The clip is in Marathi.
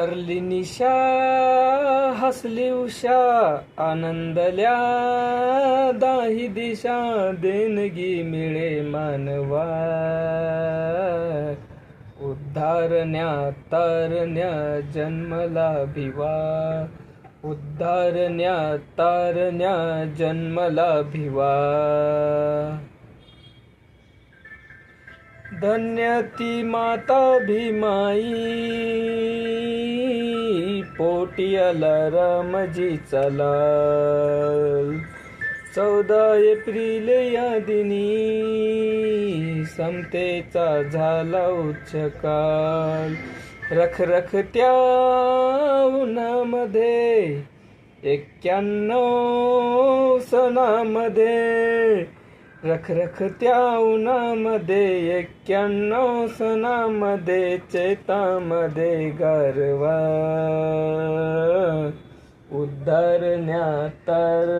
तरली निशा हसली उषा आनंदल्या दाही दिशा देणगी मिळे मानवा. उद्धारण्या तारण्या जन्मला भिवा. उद्धारण्या तारण्या जन्मला भिवा. धन्य ती माता भीमाई पोटी रामजी चला चौदा एप्रिल या दिनी समतेचा झाला उच्च काल रखरखत्या उन्हामध्ये एक्क्याण्णव सणामध्ये रखरखत्या रख उन्हामध्ये एक्क्याण्णव सणामध्ये चेतामध्ये गारवा. उद्धारण्या तर